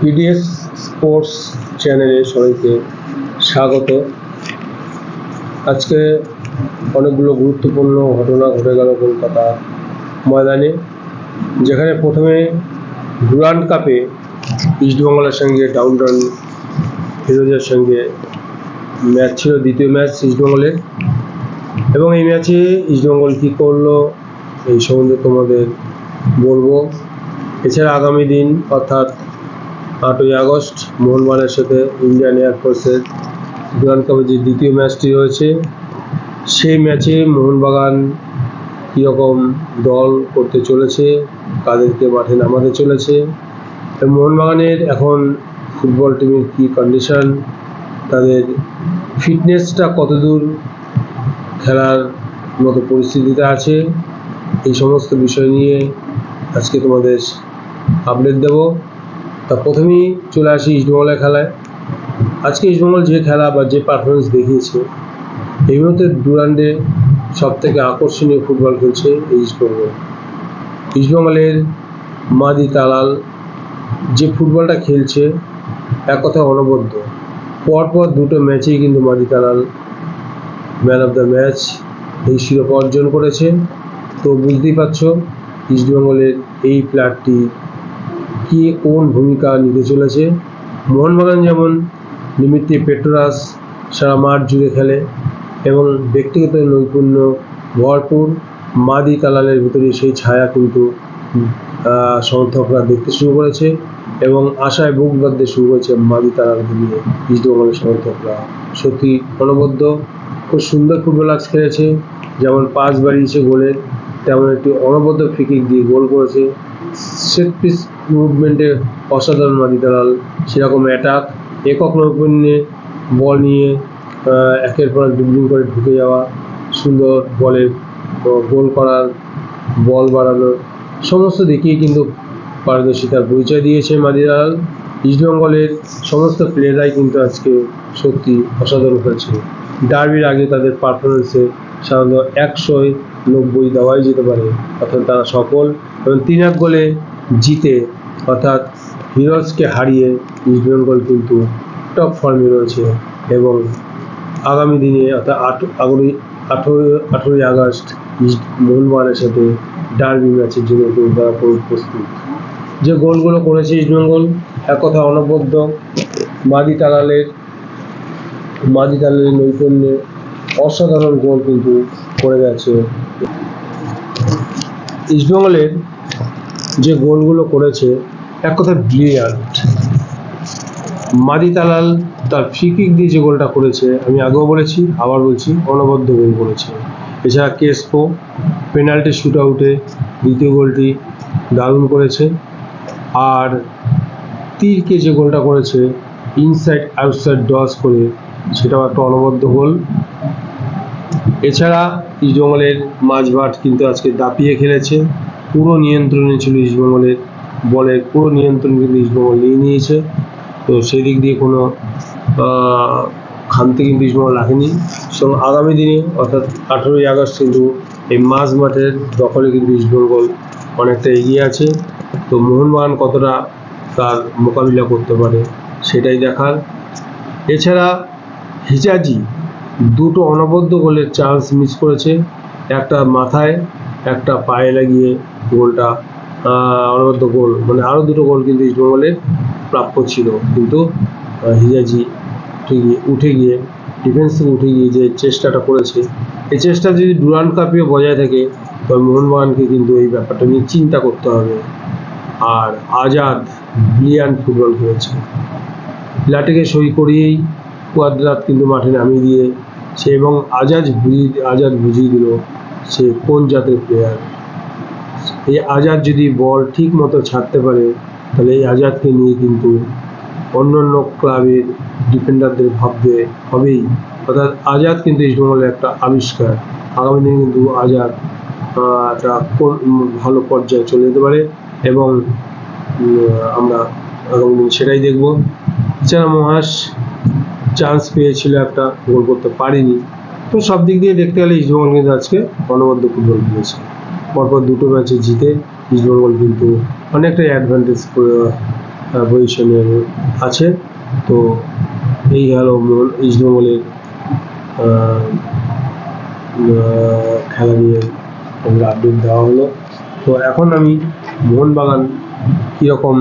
PDS sports চ্যানেলে সবাইকে স্বাগত। আজকে অনেকগুলো গুরুত্বপূর্ণ ঘটনা ঘটে গেল কলকাতা ময়দানে, যেখানে প্রথমে ডুরান্ড কাপে ইস্টবেঙ্গলের সঙ্গে ডাউন টাউন হিরোজের সঙ্গে ম্যাচ ছিল, দ্বিতীয় ম্যাচ ইস্টবেঙ্গলের এবং এই ম্যাচে ইস্টবেঙ্গল কী করল, এই সম্বন্ধে তোমাদের বলব। এছাড়া আগামী দিন অর্থাৎ আটই আগস্ট মোহনবাগানের সাথে ইন্ডিয়ান এয়ারফোর্সের ডুরান্ড কাপের যে দ্বিতীয় ম্যাচটি রয়েছে সেই ম্যাচে মোহনবাগান কীরকম দল করতে চলেছে কাদেরকে মাঠে নামাতে চলেছে। মোহনবাগানের এখন ফুটবল টিমের কী কন্ডিশন তাদের ফিটনেসটা কতদূর, খেলার মতো পরিস্থিতিতে আছে, এই সমস্ত বিষয় নিয়ে আজকে তোমাদের আপডেট দেব। তা প্রথমেই চলে আসি ইস্টবেঙ্গলের খেলায়। আজকে ইস্টবেঙ্গল যে খেলা বা যে পারফরমেন্স দেখিয়েছে, এই মুহূর্তে ডুরান্ডে সব থেকে আকর্ষণীয় ফুটবল খেলছে ইস্টবেঙ্গল ইস্টবেঙ্গলের মাদি তালাল যে ফুটবলটা খেলছে, এক কথা অনবদ্য। পরপর দুটো ম্যাচেই কিন্তু Mahdi Talal man of the match এই শিরোপা অর্জন করেছে। তো বুঝতেই পারছ ইস্টবেঙ্গলের এই প্লেয়ারটি কি কোন ভূমিকা নিতে চলেছে? মোহনবাগান যেমন নিমিত্তে পেট্রোরাস সারা মাঠ জুড়ে খেলে এবং ব্যক্তিগত নৈপুণ্য ভরপুর মাদি তালালের ভিতরে সেই ছায়া কিন্তু সমর্থকরা দেখতে শুরু করেছে এবং আশায় বুক বাঁধতে শুরু করেছে মাদি তালালকে নিয়ে। ইস্টবেঙ্গলের সমর্থকরা সত্যি অনবদ্য। খুব সুন্দর ফুটবল আজ খেলেছে। যেমন পাস বাড়িয়েছে গোলের তেমন একটি অনবদ্য ফ্রিকিক দিয়ে গোল করেছে। সেট পিস মুভমেন্টে অসাধারণ মাদি দালাল, সেরকম অ্যাটাক একক নৈপুণ্যে বল নিয়ে একের পর এক ড্রিবলিং করে ঢুকে যাওয়া, সুন্দর বলের গোল করার, বল বাড়ানো সমস্ত দিকেই কিন্তু পারদর্শিতার পরিচয় দিয়েছে মাদি দালাল। ইস্টবেঙ্গলের সমস্ত প্লেয়াররাই কিন্তু আজকে সত্যি অসাধারণ হয়েছে ডার্বির আগে তাদের পারফরমেন্সে সাধারণত একশোয় নব্বই দেওয়াই যেতে পারে, অর্থাৎ তারা সফল। এবং তিন এক গোলে জিতে, অর্থাৎ হিরোজকে হারিয়ে ইস্টবেঙ্গল কিন্তু টপ ফর্মে রয়েছে এবং আগামী দিনে, অর্থাৎ আট, আগামী আঠেরোই আঠেরোই আগস্ট ইস্ট মোহনবাগানের সাথে ডার্বি ম্যাচের জন্য কিন্তু তারা পুরো, প্রস্তুত। যে গোলগুলো করেছে ইস্টবেঙ্গল এক কথা অনবদ্য, মাদি তালালের মাদি তালালের নৈপুণ্যে অসাধারণ গোল কিন্তু করে গেছে ইস্টবেঙ্গলের যে গোলগুলো করেছে, এক কথা ব্রিলিয়ান্ট মাদি তালাল তার ফ্রি দিয়ে যে গোলটা করেছে, আমি আগেও বলেছি, আবার বলছি, অনবদ্য গোল করেছে। এছাড়া কেসপো পেনাল্টি শুট আউটে দ্বিতীয় গোলটি দারুণ করেছে। আর তীরকে যে গোলটা করেছে ইনসাইড আউটসাইড ডস করে, সেটাও একটা অনবদ্য গোল। এছাড়া ইস্টবেঙ্গলের মাঝমাঠ কিন্তু আজকে দাপিয়ে খেলেছে। পুরো নিয়ন্ত্রণে ছিল ইস্টবেঙ্গলের বলের পুরো নিয়ন্ত্রণ কিন্তু ইস্টবেঙ্গল নিয়ে নিয়েছে। তো সেই দিক দিয়ে কোনো খামতি কিন্তু ইস্টবেঙ্গল রাখেনি। এবং আগামী দিনে, অর্থাৎ আঠেরোই আগস্ট কিন্তু এই মাঝ মাঠের দখলে কিন্তু ইস্টবেঙ্গল অনেকটা এগিয়ে আছে। তো মোহনবাগান কতটা তার মোকাবিলা করতে পারে সেটাই দেখার। এছাড়া হিজাজি দুটো অনবদ্য গোলের চান্স মিস করেছে। একটা মাথায়, একটা পায়ে লাগিয়ে গোলটা অনবদ্য গোল মানে আরও দুটো গোল কিন্তু ইস্টবেঙ্গলের প্রাপ্য ছিল। কিন্তু হিজাজি গিয়ে, উঠে গিয়ে ডিফেন্স থেকে উঠে গিয়ে যে চেষ্টাটা করেছে, এই চেষ্টা যদি ডুরান্ড কাপে বজায় থাকে, তবে মোহনবাগানকে কিন্তু এই ব্যাপারটা নিয়ে চিন্তা করতে হবে। আর আজাদ ব্রিলিয়ান্ট ফুটবল খেলেছে। লাটেকে সই করিয়েই কুয়াদ্রাত কিন্তু মাঠে নামিয়ে দিয়ে সে এবং আজাদ বুঝিয়ে আজাদ বুঝিয়ে দিল সে কোন জাতের প্লেয়ার এই আজাদ যদি বল ঠিক মতো ছাড়তে পারে, তাহলে এই আজাদকে নিয়ে কিন্তু অন্যান্য ক্লাবের ডিফেন্ডারদের ভাববে হবেই। অর্থাৎ আজাদ কিন্তু ইস্টবেঙ্গলের একটা আবিষ্কার। আগামী দিনে কিন্তু আজাদ একটা ভালো পর্যায়ে চলে যেতে পারে এবং আমরা আগামী দিন সেটাই দেখব। এছাড়া মহাস চান্স পেয়েছিল একটা গোল করতে পারেনি। তো সব দিক দিয়ে দেখতে গেলে ইস্টবেঙ্গল কিন্তু আজকে অনবদ্য ফুটবল খেলেছে। পরপর দুটো ম্যাচে জিতে ইস্টবেঙ্গল কিন্তু অনেকটাই অ্যাডভান্টেজ পজিশনে আছে। তো এই গেল ইস্টবেঙ্গলের খেলা নিয়ে আমাদের আপডেট দেওয়া হলো। তো এখন আমি মোহনবাগান কীরকম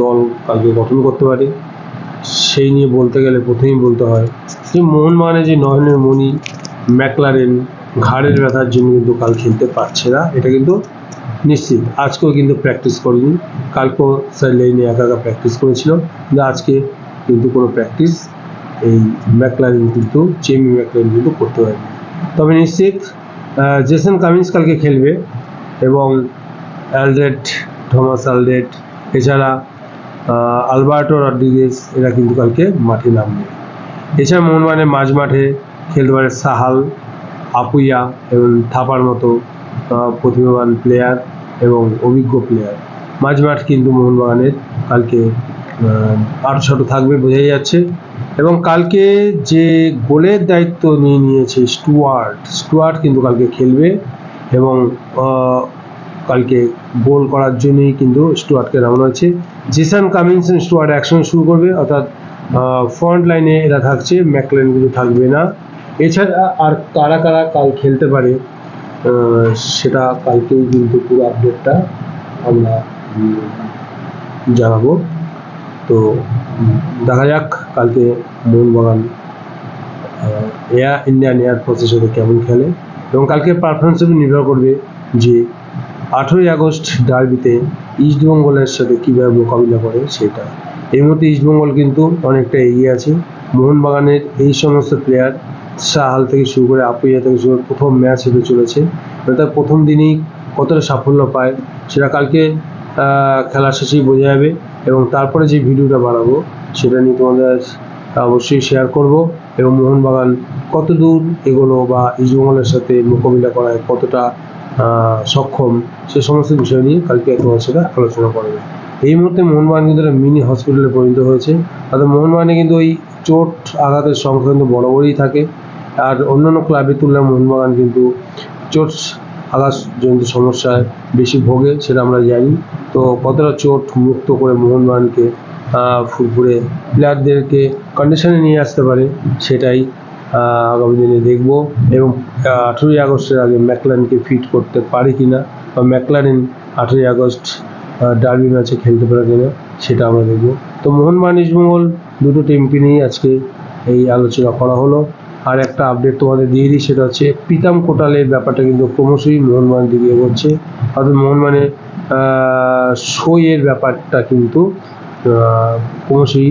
দল কালকে গঠন করতে পারে সেই নিয়ে বলতে গেলে প্রথমেই বলতে হয় যে মোহন মানে যে নয়নের মণি, ম্যাকলারেন, ঘাড়ের ব্যথার জন্য কিন্তু কাল খেলতে পারছে না, এটা কিন্তু নিশ্চিত। আজকেও কিন্তু প্র্যাকটিস করেনি। কালকেও স্যার লেনে একা একা প্র্যাকটিস করেছিল, কিন্তু আজকে কিন্তু কোনো প্র্যাকটিস এই ম্যাকলারেন কিন্তু চেমি ম্যাকলারেন কিন্তু করতে পারেনি। তবে নিশ্চিত জেসন কামিন্স কালকে খেলবে এবং অ্যালডেট থমাস অ্যালডেট এছাড়া আলবার্টো রড্রিগেজ, এরা কিন্তু কালকে মাঠে নামবে। এছাড়া মোহনবাগানের মাঝ মাঠে খেলতে পারে সাহাল, আপুইয়া এবং থাপার মতো প্রতিভাবান প্লেয়ার এবং অভিজ্ঞ প্লেয়ার মাঝ মাঠ কিন্তু মোহনবাগানের কালকে আট ছোট থাকবে বোঝাই যাচ্ছে। এবং কালকে যে গোলের দায়িত্ব নিয়ে নিয়েছে স্টুয়ার্ট স্টুয়ার্ট কিন্তু কালকে খেলবে এবং কালকে গোল করার জন্যই কিন্তু স্টুয়ার্টকে নামানো হয়েছে। জেসান কামিন্স এবং স্টুয়ার্ট একসঙ্গে শুরু করবে, অর্থাৎ ফ্রন্ট লাইনে এরা থাকছে, ম্যাকলেন কিন্তু থাকবে না। এছাড়া আর কারা কারা কাল খেলতে পারে সেটা কালকেই কিন্তু পুরো আপডেটটা আমরা জানাব। তো, দেখা যাক, কালকে মোহনবাগান এয়ার ইন্ডিয়ান এয়ার ফোর্সের সাথে কেমন খেলে, এবং কালকে পারফরমেন্স উপর নির্ভর করবে যে আঠেরোই আগস্ট ডার্বিতে ইস্টবেঙ্গলের সাথে কীভাবে মোকাবিলা করে সেটা। এই মুহূর্তে ইস্টবেঙ্গল কিন্তু অনেকটা এগিয়ে আছে। মোহনবাগানের এই সমস্ত প্লেয়ার সাহাল থেকে শুরু করে আপুইয়া থেকে শুরু করে প্রথম ম্যাচ হতে চলেছে। অর্থাৎ প্রথম দিনেই কতটা সাফল্য পায় সেটা কালকে খেলা শেষেই বোঝা যাবে এবং তারপরে যে ভিডিওটা বানাবো সেটা নিয়ে তোমাদের অবশ্যই শেয়ার করব এবং মোহনবাগান কত দূর এগোলো বা ইস্টবেঙ্গলের সাথে মোকাবিলা করায় কতটা সক্ষম, সে সমস্ত বিষয় নিয়ে কালকে তোমার সাথে আলোচনা করবে। এই মুহূর্তে মোহনবাগান কিন্তু একটা মিনি হসপিটালে পরিণত হয়েছে। অর্থাৎ মোহনবাগানে কিন্তু ওই চোট আঘাতের সংখ্যা কিন্তু বড় বড়ই থাকে। আর অন্যান্য ক্লাবের তুলনায় মোহনবাগান কিন্তু চোট আঘাত আঘাতজনিত সমস্যায় বেশি ভোগে, সেটা আমরা জানি। তো কতটা চোট মুক্ত করে মোহনবাগানকে ফুরফুরে প্লেয়ারদেরকে কন্ডিশনে নিয়ে আসতে পারে, সেটাই আগামী দিনে দেখব। এবং আঠেরোই আগস্টের আগে ম্যাকলারেনকে ফিট করতে পারে কিনা, বা ম্যাকলারেন আঠেরোই আগস্ট ডার্বি ম্যাচে খেলতে পারে কিনা, সেটা আমরা দেখব। তো মোহনবাগান ইস্টবেঙ্গল দুটো টিমকে নিয়ে আজকে এই আলোচনা করা হলো। আর একটা আপডেট তোমাদের দিয়ে দিই, সেটা হচ্ছে প্রীতম কোটালের ব্যাপারটা কিন্তু ক্রমশই মোহনবাগান দিকে এগোচ্ছে। অর্থাৎ মোহনবাগানে সইয়ের ব্যাপারটা কিন্তু ক্রমশই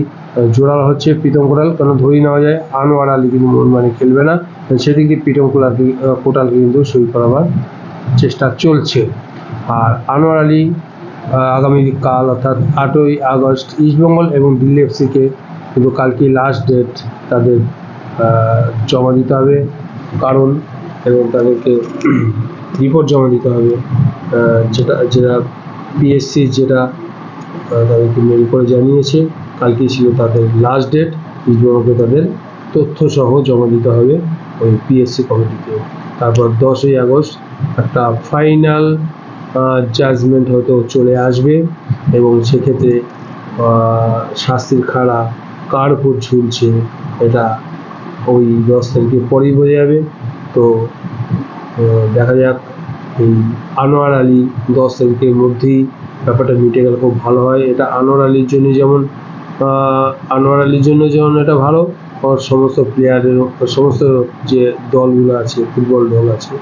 জোরালো হচ্ছে প্রীতম কোটাল কারণ ধরেই নেওয়া যায় আনোয়ার আলী কিন্তু মোহনবাগানে খেলবে না সেদিকে প্রীতম কোটালকে আহ, কোটালকে কিন্তু সই করাবার চেষ্টা চলছে। আর আনোয়ার আলী আহ, আগামী কাল অর্থাৎ আটই আগস্ট ইস্টবেঙ্গল এবং দিল্লি এফসিকে কিন্তু কালকে লাস্ট ডেট তাদের জমা দিতে হবে। কারণ এবং তাদেরকে রিপোর্ট জমা দিতে হবে যেটা যেটা পিএসসি যেটা তাদেরকে মেল করে জানিয়েছে। কালকেই ছিল তাদের লাস্ট ডেট ইস্টবেঙ্গলকে তাদের তথ্য সহ জমা দিতে হবে ওই পিএসসি কমিটিতে তারপর দশই আগস্ট একটা ফাইনাল জাজমেন্ট হয়তো চলে আসবে এবং সেক্ষেত্রে শাস্তির খাড়া কার উপর ঝুলছে এটা ওই দশ তারিখের পরেই বোঝা যাবে। তো দেখা যাক এই আনোয়ার আলী দশ তারিখের মধ্যেই ব্যাপারটা মিটে গেলে খুব ভালো হয়। এটা আনোয়ার আলীর জন্য যেমন আনোয়ার আলীর জন্য যেমন এটা ভালো ওর সমস্ত প্লেয়ারের সমস্ত যে দলগুলো আছে ফুটবল দল আছে